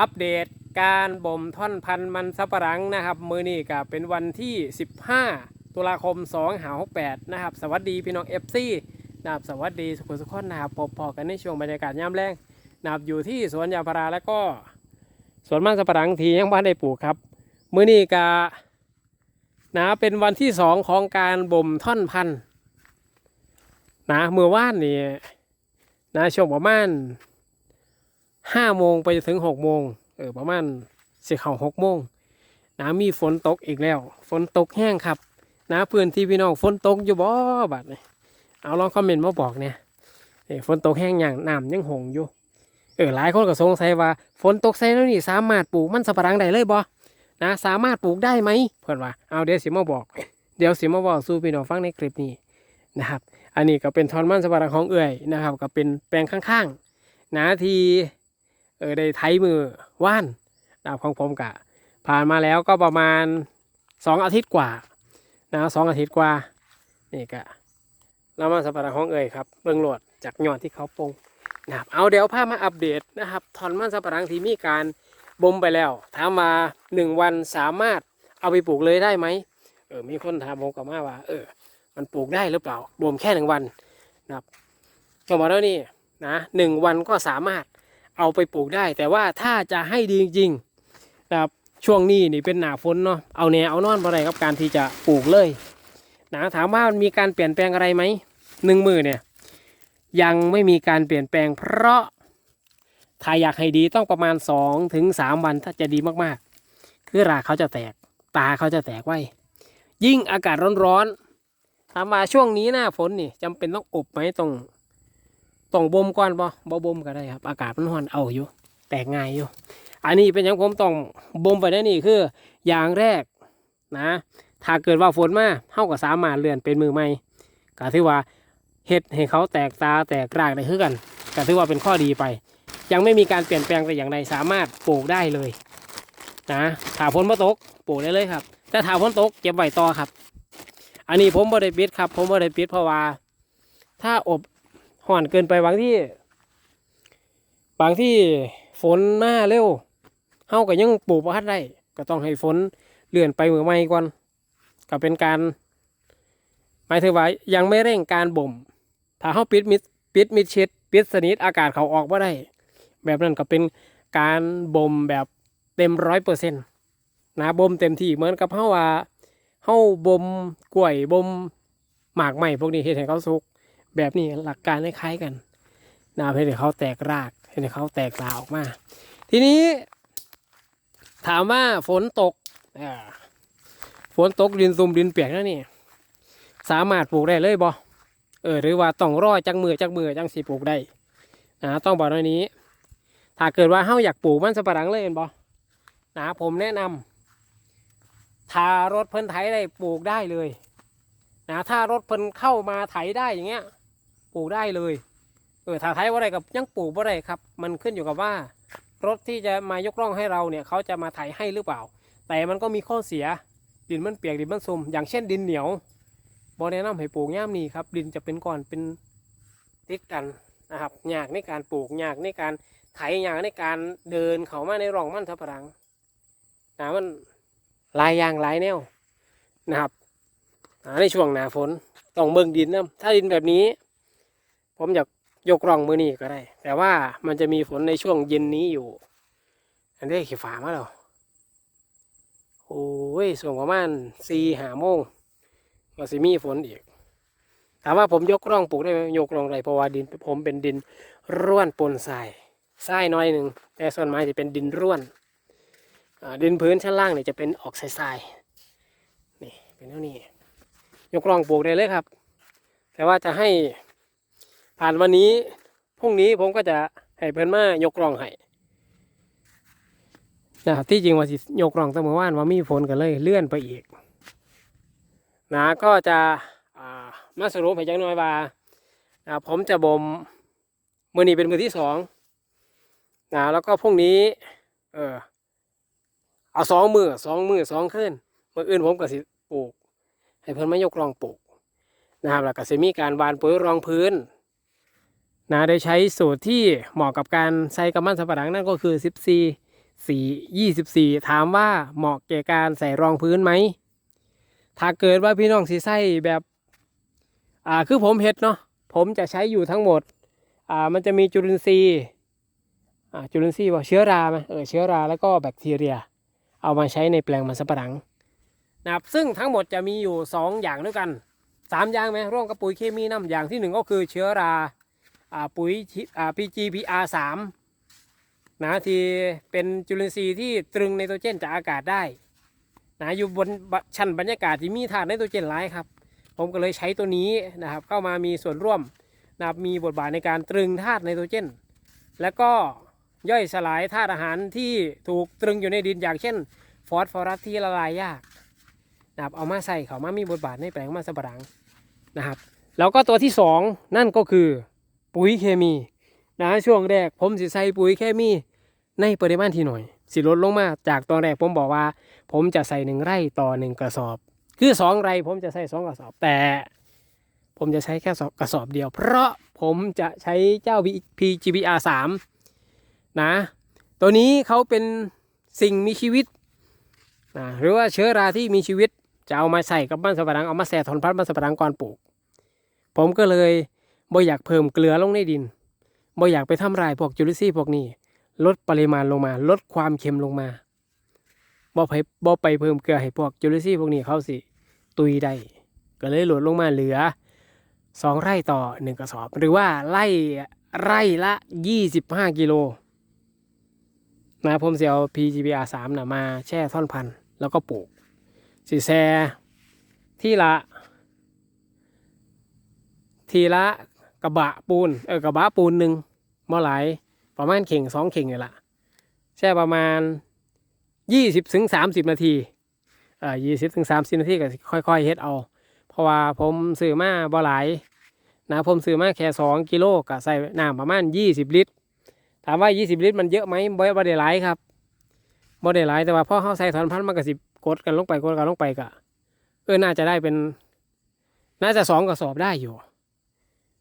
อัปเดตการบ่มท่อนพันธุ์มันสับปะหลังนะครับ มือนี้ก็เป็นวันที่ 15 ตุลาคม2หา68 นะครับ สวัสดีพี่น้อง FC นะครับสวัสดีสุขุสุขคนนะครับพบพอกันในช่วงบรรยากาศยามแรงนะครับอยู่ที่สวนยางพาราแล้วก็สวนมันสับปะหลังที่ยังบ้านได้ปลูกครับ มือนี้ก็นะเป็นวันที่สองของการบ่มท่อนพันธุ์นะเมื่อวานนี่นะช่วงประมาณ ห้าโมงไปจนถึงหกโมงเออประมาณสิเข้าหกโมงนะมีฝนตกอีกแล้ว ฝนตกแห้งครับนะพื้นที่พี่น้องฝนตกอยู่บ่บัดนี่เอาลองคอมเมนต์มาบอกเนี่ยเออฝนตกแห้งอย่างน้ำยังหงอยู่เออหลายคนก็สงสัยว่าฝนตกใส่แล้วนี่สามารถปลูกมันสับปะหลังได้เลยบ่นะสามารถปลูกได้ไหมเพื่อนว่าเอาเดี๋ยวสิมาบอก เดี๋ยวสิมาบอกสู่พี่น้องฟังในคลิปนี้นะครับ อันนี้ก็เป็นทอนมันสับปะหลังของเอื่อยนะครับ ก็เป็นแปลงข้างๆนาที เออได้ไถมือว่านดาบของผมกะ ผ่านมาแล้วก็ประมาณสองอาทิตย์กว่านะสองอาทิตย์กว่านี่กะเรามาสัปดาห์ของเอ่ยครับเบื้องโหลดจากยอดที่เขาปงนะครับเอาเดี๋ยวพาพมาอัปเดตนะครับถอนมันสับปะหลังที่มีการบ่มไปแล้วถามมาหนึ่งวันสามารถเอาไปปลูกเลยได้ไหมเออมีคนถามผมกับมาว่า เออ มันปลูกได้หรือเปล่าบ่มแค่หนึ่งวันนะครับก็บอกแล้วนี่นะหนึ่งวันก็สามารถ เอาไปปลูกได้ แต่ว่าถ้าจะให้ดีจริงๆนะครับช่วงนี้นี่เป็นหนาฝนเนาะเอาแนวเอานอนอะไรกับการที่จะปลูกเลยนะถามว่ามันมีการเปลี่ยนแปลงอะไรไหมหนึ่งมือเนี่ยยังไม่มีการเปลี่ยนแปลง เพราะถ้าอยากให้ดีต้องประมาณ2ถึง3วันถ้าจะดีมากๆ คือรากเขาจะแตกตาเขาจะแตกไว้ ยิ่งอากาศร้อนๆถามว่าช่วงนี้หน้าฝนนี่จำเป็นต้องอบไหมตรง ต้องบ่มก่อนบ่บ่บ่มก็ได้ครับ อากาศมันร้อนเอาอยู่แตกง่ายอยู่ อันนี้เป็นอย่างผมต้องบ่มไปได้นี่คือ อย่างแรกนะ ถ้าเกิดว่าฝนมาเฮาก็สามารถเลื่อนเป็นมือใหม่ก็ถือว่าเฮ็ดให้เขาแตกตาแตกรากได้คือกันก็ถือว่าเป็นข้อดีไป ยังไม่มีการเปลี่ยนแปลงแต่อย่างใดสามารถปลูกได้เลยนะถ้าฝนมาตกปลูกได้เลยครับ แต่ถ้าฝนตกเก็บไว้ต่อครับ อันนี้ผมบ่ได้ปิดครับ ผมบ่ได้ปิดเพราะว่า ถ้าอบ ห่อนเกินไปบางที่ บางที่ฝนมาเร็วเฮาก็ยังปลูกบ่ทันได้ ก็ต้องให้ฝนเลื่อนไปมือใหม่ก่อนก็เป็นการหมายถึงว่ายังไม่เร่งการบ่ม ถ้าเฮาปิดมิดปิดมิดชิดปิดสนิทอากาศเขาออกบ่ได้ แบบนั้นก็เป็นการบ่มแบบเต็มร้อยเปอร์เซ็นต์นะบ่มเต็มที่เหมือนกับเฮาว่าเฮาบ่มกล้วยบ่มหมากใหม่พวกนี้เฮ็ดให้เขาสุก แบบนี้หลักการคล้ายกันนะเพื่อให้เขาแตกรากให้เขาแตกตาออกมา ทีนี้ ถามว่าฝนตกฝนตกดินซุ่มดินเปียกแล้วนี่สามารถปลูกได้เลยบ่เออหรือว่าต้องรอจังมือจังมือจังสีปลูกได้นะต้องบอกตรงนี้ ถ้าเกิดว่าเฮาอยากปลูกมันสปะหลังเลยเห็นบ่นะผมแนะนำถ้ารถเพิ่นไถได้ปลูกได้เลยนะถ้ารถเพิ่นเข้ามาไถได้อย่างเงี้ย ปลูกได้เลย เออถ้าไถว่าไรกับยังปลูกว่าไรครับ มันขึ้นอยู่กับว่ารถที่จะมายกร่องให้เราเนี่ยเขาจะมาไถให้หรือเปล่า แต่มันก็มีข้อเสีย ดินมันเปียกดินมันซุมอย่างเช่นดินเหนียวบอแนะนำให้ปลูกย่ามนี้ครับดินจะเป็นก้อนเป็นติดกันนะครับยากในการปลูกยากในการไถยากในการเดินเขามาในร่องมันทับปะรังนะมันหลายอย่างหลายแนวนะครับในช่วงหนาฝนต้องเบิ่งดินนะถ้าดินแบบนี้ ผมอยากยกร่องมือนี้ก็ได้ แต่ว่ามันจะมีฝนในช่วงเย็นนี้อยู่ อันนี้ขีฟ้ามาแล้วโอ้ยส่วงประมาณสี่หาโมงก็สิมีฝนอีกถามว่าผมยกร่องปลูกได้ไหมยกร่องได้เพราะว่าดิน ผมเป็นดินร่วนปนทรายทรายน้อยหนึ่งแต่ส่วนไมากจะเป็นดินร่วนดินพื้นชั้นล่างเนี่ยจะเป็นออกทรายนี่เป็นเท่านี้ยกร่องปลูกได้เลยครับ แต่ว่าจะให้ ผ่านวันนี้พรุ่งนี้ผมก็จะให้เพื่อนมายกรองให้นะครับที่จริงว่าสิยกรองตั้งเมื่อวานว่ามีฝนกันเลยเลื่อนไปอีกนะก็จะอ่ามาสรุปให้จังน้อยว่าอ่าผมจะบ่มมือนี้เป็นมือที่สองนะแล้วก็พรุ่งนี้ เออเอาสองมือสองมือสองขึ้นมืออื่นผมก็สิปลูก ให้เพิ่อนมายกรองปลูกนะครับแล้วก็จะมีการวานปุ๋ยรองพื้น นะได้ใช้สูตรที่เหมาะกับการใส่กำมันสัปะหลังนั่นก็คือ 14 4 24 ถามว่าเหมาะแก่การใส่รองพื้นไหม ถ้าเกิดว่าพี่น้องสีใส่แบบอ่าคือผมเฮ็ดเนาะผมจะใช้อยู่ทั้งหมดอ่ามันจะมีจุลินทรีย์อ่าจุลินทรีย์ว่าเชื้อราไหมเออเชื้อราแล้วก็แบคทีเรีย เอามาใช้ในแปลงมันสำปะหลังนะครับซึ่งทั้งหมดจะมีอยู่ 2 อย่างด้วยกัน 3 อย่างไหมร่วมกับปุ๋ยเคมีน้ำอย่างที่ 1 ก็คือเชื้อรา ปุ๋ยที่อ่า PGPR 3นะที่เป็นจุลินทรีย์ที่ตรึงไนโตรเจนจากอากาศได้นะอยู่บนชั้นบรรยากาศที่มีธาตุไนโตรเจนหลายครับ ผมก็เลยใช้ตัวนี้นะครับ เข้ามามีส่วนร่วมนะครับมีบทบาทในการตรึงธาตุไนโตรเจน แล้วก็ย่อยสลายธาตุอาหารที่ถูกตรึงอยู่ในดินอย่างเช่น ฟอสฟอรัสที่ละลายยากนะครับเอามาใส่เขามามีบทบาทในแปลงมันสำปะหลังนะครับ แล้วก็ตัวที่สองนั่นก็คือ ปุ๋ยเคมีนะช่วงแรกผมสิใส่ปุ๋ยเคมีในปริมาณที่หน่อย สิลดลงมาจากตอนแรกผมบอกว่า ผมจะใส่หนึ่งไร่ต่อหนึ่งกระสอบ คือสองไร่ผมจะใส่สองกระสอบ แต่ผมจะใช้แค่กระสอบเดียว เพราะผมจะใช้เจ้า PGBR 3นะ ตัวนี้เขาเป็นสิ่งมีชีวิตนะหรือว่าเชื้อราที่มีชีวิตจะเอามาใส่กับบ้านสำปะหลังเอามาแส่ถอนพัดบ้านสำปะหลังก่อนปลูก ผมก็เลย บ่อยากเพิ่มเกลือลงในดินบ่อยากไปทำลายพวกจุลินทรีย์พวกนี้ ลดปริมาณลงมา ลดความเค็มลงมาบ่ไปบ่ไปเพิ่มเกลือให้พวกจุลินทรีย์พวกนี้เขาสิ ตุยได้ก็เลยลดลงมาเหลือสองไร่ต่อหนึ่งกระสอบ หรือว่าไร่ไร่ละยี่สิบห้ากิโลนะผมจะเอา PGBR 3นะมาแช่ท่อนพันธุ์แล้วก็ปลูกสีแซที่ละ ทีละ กระบะปูนเออกระบะปูนหนึ่งมาหลายประมาณเข่งสองเข่งนี่ละแช่ประมาณยี่สิบถึงสามสิบนาทีเอ่ายี่สิบถึงสามสิบนาทีก็ค่อยๆเฮ็ดเอา เพราะว่าผมซื้อมาบ่หลายนะผมซื้อมาแค่สองกิโลก็ใส่น้ำประมาณยี่สิบลิตร ถามว่ายี่สิบลิตรมันเยอะไหมบ่บ่ได้หลายครับบ่ได้หลายแต่ว่าพอเขาใส่ถอนพันธุ์มันก็สิกดกันลงไปกดกันลงไปก็เออน่าจะได้เป็น น่าจะสองกระสอบได้อยู่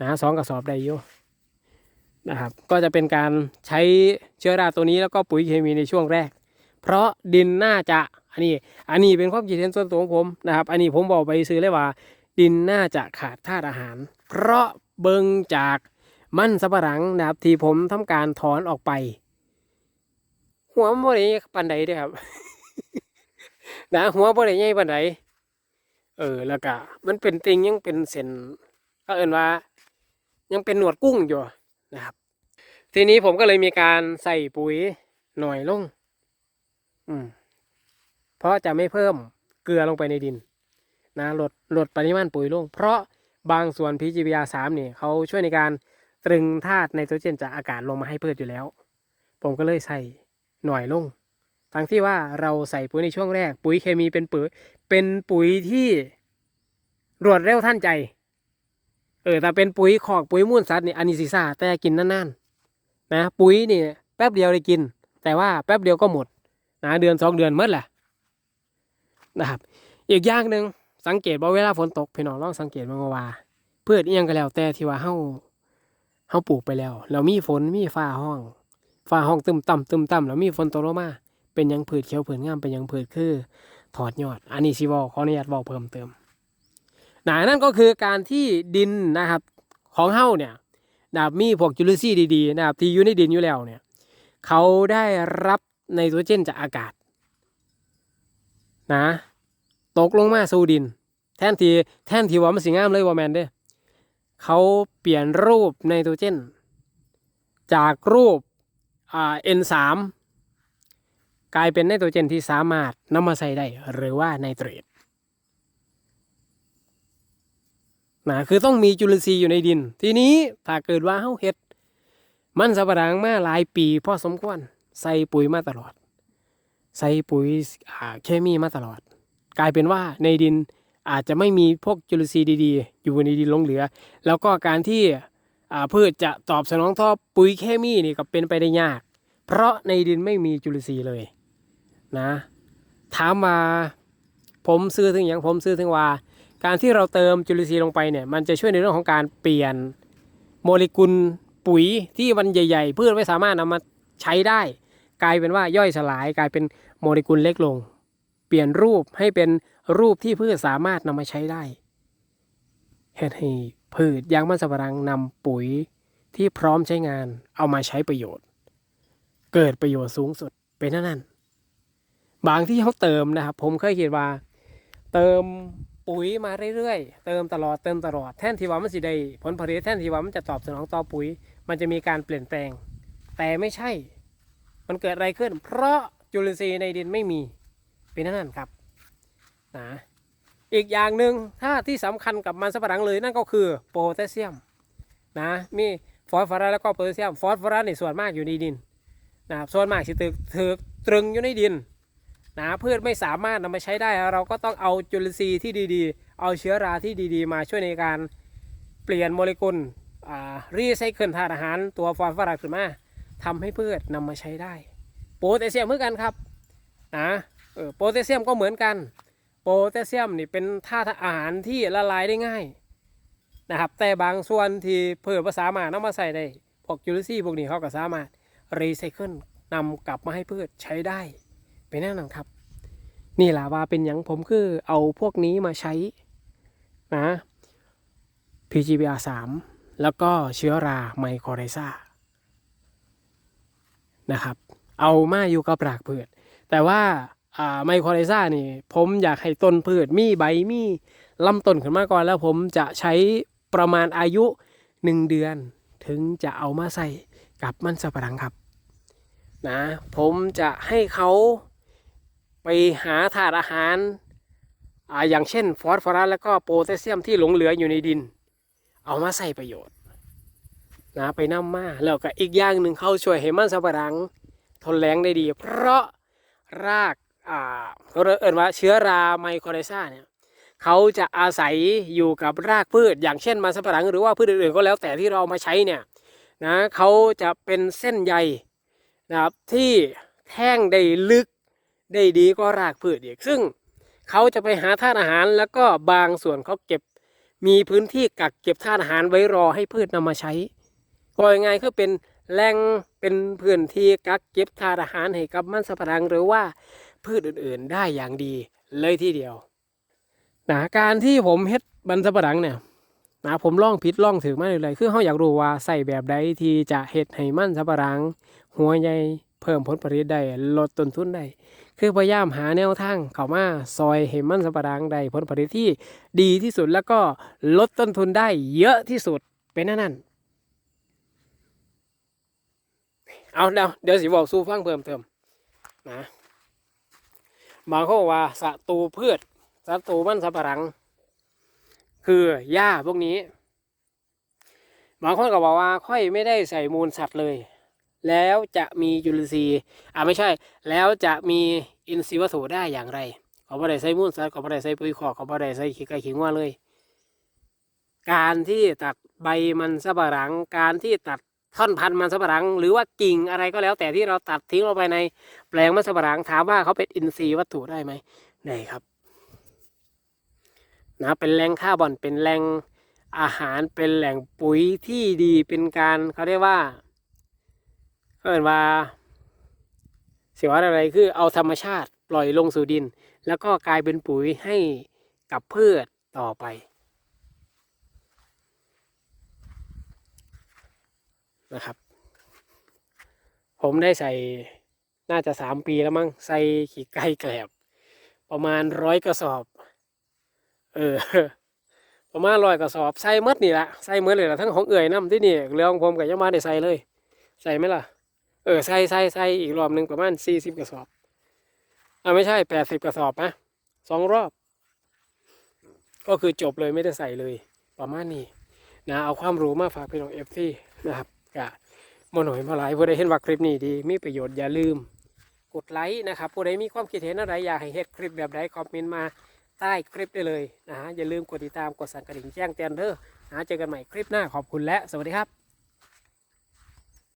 นะสองกระสอบได้อยู่นะครับ ก็จะเป็นการใช้เชื้อราตัวนี้แล้วก็ปุ๋ยเคมีในช่วงแรก เพราะดินน่าจะอันนี้ อันนี้เป็นความคิดเห็นส่วนตัวของผมนะครับ อันนี้ผมบอกไปซื้อเลยว่า ดินน่าจะขาดธาตุอาหาร เพราะเบิงจากมันสับปะหลังนะครับที่ผมทำการถอนออกไป หัวมันบ่ได้ปันใดด้อครับ นะหัวบ่ได้ใหญ่ปันใดเออแล้วก็มันเป็นติงยังเป็นเส้นก็เอินว่า ยังเป็นหนวดกุ้งอยู่นะครับ ทีนี้ผมก็เลยมีการใส่ปุ๋ยหน่อยลง อืม เพราะจะไม่เพิ่มเกลือลงไปในดิน นะลดลดปริมาณปุ๋ยลง เพราะบางส่วน PGBR 3เนี่ยเขาช่วยในการตรึงธาตุไนโตรเจนจากอากาศลงมาให้พืชอยู่แล้ว ผมก็เลยใส่หน่อยลง ทั้งที่ว่าเราใส่ปุ๋ยในช่วงแรก ปุ๋ยเคมีเป็นปุ๋ยเป็นปุ๋ยที่รวดเร็วทันใจ เออแต่เป็นปุ๋ยขอกปุ๋ยมูลสัตว์นี่อันนี้สิซ่าแต่กินนานๆนะปุ๋ยนี่แป๊บเดียวได้กิน แต่ว่าแป๊บเดียวก็หมดนะเดือนสองเดือนหมดแหละนะครับ อีกอย่างหนึ่งสังเกตว่าเวลาฝนตกพี่น้องลองสังเกตมาว่าพืชเอียงก็แล้วแต่ที่ว่าเฮาเฮาปลูกไปแล้วแล้วมีฝนมีฟ้าห้องฟ้าห้องตึมต่ำตึมต่ำแล้วมีฝนตกลงมาเป็นยังพืชเขียวผืนงามเป็นยังพืชคือถอดยอด อันนี้สิเวอขออนุญาตเว้าเพิ่มเติม นะนั่นก็คือการที่ดินนะครับของเฮ้าเนี่ยนะมีพวกจุลินทรีย์ดีๆนะครับที่อยู่ในดินอยู่แล้วเนี่ยเขาได้รับไนโตรเจนจากอากาศนะตกลงมาสู่ดิน แทนที่แทนที่ว่ามันสิงามเลยว่าแมนเด้เขาเปลี่ยนรูปไนโตรเจน จากรูปอ่า N3 กลายเป็นไนโตรเจนที่สามารถนำมาใส่ได้หรือว่าไนเตรต นะคือต้องมีจุลินทรีย์อยู่ในดิน ทีนี้ถ้าเกิดว่าเฮาเฮ็ด มันสำปะหลังมาหลายปีพอสมควรใส่ปุ๋ยมาตลอด ใส่ปุ๋ยอ่าเคมีมาตลอด กลายเป็นว่าในดินอาจจะไม่มีพวกจุลินทรีย์ดีๆ อยู่ในดินหลงเหลือ แล้วก็การที่อ่าพืชจะตอบสนองต่อปุ๋ยเคมีนี่ก็เป็นไปได้ยาก เพราะในดินไม่มีจุลินทรีย์เลยนะถามมาผมซื้อถึงอย่างผมซื้อถึงว่า การที่เราเติมจุลินทรีย์ลงไปเนี่ยมันจะช่วยในเรื่องของการเปลี่ยนโมเลกุลปุ๋ยที่มันใหญ่ ๆ พืชไม่สามารถนำมาใช้ได้ กลายเป็นว่าย่อยสลายกลายเป็นโมเลกุลเล็กลง เปลี่ยนรูปให้เป็นรูปที่พืชสามารถนำมาใช้ได้เฮ็ดให้พืชยางมันสำปะหลังนำปุ๋ยที่พร้อมใช้งานเอามาใช้ประโยชน์ เกิดประโยชน์สูงสุดเป็นนั่นนั่นบางที่เขาเติมนะครับ ผมเคยคิดว่า เติม ปุ๋ยมาเรื่อยๆ เติมตลอดเติมตลอดแท่นที่ว่ามันสิได้ผลผลิตแท่นที่ว่ามันจะตอบสนองต่อปุ๋ย มันจะมีการเปลี่ยนแปลง แต่ไม่ใช่ มันเกิดอะไรขึ้น เพราะจุลินทรีย์ในดินไม่มีเป็นนั่นครับนะอีกอย่างหนึ่งถ้าที่สำคัญกับมันสำปะหลังเลยนั่นก็คือโพแทสเซียมนะมีฟอสฟอรัสแล้วก็โพแทสเซียมฟอสฟอรัสในส่วนมากอยู่ในดินนะครับส่วนมากสิตึกถึกตรึงอยู่ในดิน นะพืชไม่สามารถนำมาใช้ได้ เราก็ต้องเอาจุลินทรีย์ที่ดีๆ เอาเชื้อราที่ดีๆ มาช่วยในการเปลี่ยนโมเลกุลอ่ารีไซเคิลธาตุอาหารตัวฟอสฟอรัสขึ้นมาทำให้พืชนำมาใช้ได้ โพแทสเซียมเหมือนกันครับนะโพแทสเซียมก็เหมือนกัน โพแทสเซียมนี่เป็นธาตุอาหารที่ละลายได้ง่ายนะครับแต่บางส่วนที่พืชภาษามารถนำมาใส่ได้พวกจุลินทรีย์พวกนี้เขาก็สามารถรีไซเคิลนำกลับมาให้พืชใช้ได้ เป็นแน่นอนครับ นี่แหละว่าเป็นอย่างผมคือเอาพวกนี้มาใช้นะ PGBR 3แล้วก็เชื้อราไมโครไรซานะครับ เอามาอยู่กับรากพืช แต่ว่าอ่าไมโครไรซานี่ ผมอยากให้ต้นพืชมีใบมีลำต้นขึ้นมาก่อนแล้วผมจะใช้ประมาณอายุ 1 เดือนถึงจะเอามาใส่กับมันสับปะหลังครับ นะ ผมจะให้เขา ไปหาถาดอาหารออย่างเช่นฟอสฟอรัสแล้วก็โพแทสเซียมที่หลงเหลืออยู่ในดิน เอามาใส่ประโยชน์นะไปน้ำมาแล้วก็อีกอย่างหนึ่งเขาช่วยให้มันสับปะหลังทนแรงได้ดี เพราะรากอ่าเขาเรียว่าเชื้อราไมโครไรซาเนี่ยเขาจะอาศัยอยู่กับรากพืช อย่างเช่นมันสับปะหลัง หรือว่าพืชอื่นๆก็แล้วแต่ที่เราเอามาใช้เนี่ยนะเขาจะเป็นเส้นใยนะครับที่แท่งได้ลึก ได้ดีก็รากพืชอีกซึ่งเขาจะไปหาธาตุอาหาร แล้วก็บางส่วนเขาเก็บ มีพื้นที่กักเก็บธาตุอาหารไว้รอให้พืชนำมาใช้ก็ยังไงคือเป็นแหล่งเป็นพื้นที่กักเก็บธาตุอาหารให้กับมันสับปะหลังหรือว่าพืชอื่นๆได้อย่างดีเลยทีเดียวนะการที่ผมเฮ็ดมันสับปะหลังเนี่ยนะผมล่องผิดล่องถือมาเลยๆคือเขาอยากรู้ว่าใส่แบบใดที่จะเฮ็ดให้มันสับปะหลัง หัวใหญ่เพิ่มผลผลิตได้ลดต้นทุนได้ คือพยายามหาแนวทางเข้ามาซอยให้มันสปะหลังได้ผลผลิตที่ดีที่สุดแล้วก็ลดต้นทุนได้เยอะที่สุดเป็นนั่นนั่นเอาเดี๋ยวเดี๋ยวสิบอกสู้ฟังเพิ่มเติมนะบางคนบอกว่าศัตรูพืชศัตรูมันสับปะหลัง คือหญ้าพวกนี้ บางคนก็บอกว่าค่อยไม่ได้ใส่มูลสัตว์เลย แล้วจะมีจุลินทรีย์อ่าไม่ใช่ แล้วจะมีอินทรีย์วัตถุได้อย่างไรเขาไม่ได้ใส่มูลสัตว์เขาไม่ได้ใส่ปุ๋ยคอกเขาไม่ได้ใส่ขี้ไก่ขี้งัวเลย การที่ตัดใบมันสับปะหลัง การที่ตัดท่อนพันธุ์มันสำปะหลัง หรือว่ากิ่งอะไรก็แล้ว แต่ที่เราตัดทิ้งลงไปในแปลงมันสำปะหลังถามว่าเขาเป็นอินทรีย์วัตถุได้ไหมได้ครับนะเป็นแหล่งคาร์บอนเป็นแหล่งอาหารเป็นแหล่งปุ๋ยที่ดีเป็นการเขาเรียกว่า เขาเรียกว่าเสียว่าอะไรคือเอาธรรมชาติปล่อยลงสู่ดิน แล้วก็กลายเป็นปุ๋ยให้กับพืชต่อไป นะครับ ผมได้ใส่น่าจะสามปีแล้วมั้งใส่ขี้ไก่แกลบ ประมาณร้อยกระสอบ เออ ประมาณร้อยกระสอบใส่หมดนี่แหละใส่หมดเลยละทั้งของเอื่อยน้ำที่นี่เรื่องของผมกับยังมาได้ใส่เลย ใส่ไหมล่ะ เออใส่ใส่ใส่อีกรอบหนึ่งประมาณสี่สิบกระสอบอ่าไม่ใช่แปดสิบกระสอบนะสองรอบ ก็คือจบเลยไม่ได้ใส่เลย ประมาณนี้นะเอาความรู้มาฝากพี่น้องเอฟซีนะครับกะมหน่อยมาหลายผู้ใดเห็นว่าคลิปนี้ดี มีประโยชน์อย่าลืม กดไลค์นะครับผู้ใดมีความคิดเห็นอะไรอยากให้เฮ็ดคลิปแบบใดคอมเมนต์มาใต้คลิปได้เลยนะฮะอย่าลืมกดติดตามกดสั่นกระดิ่งแจ้งเตือนเด้อนะเจอกันใหม่คลิปหน้าขอบคุณและสวัสดีครับ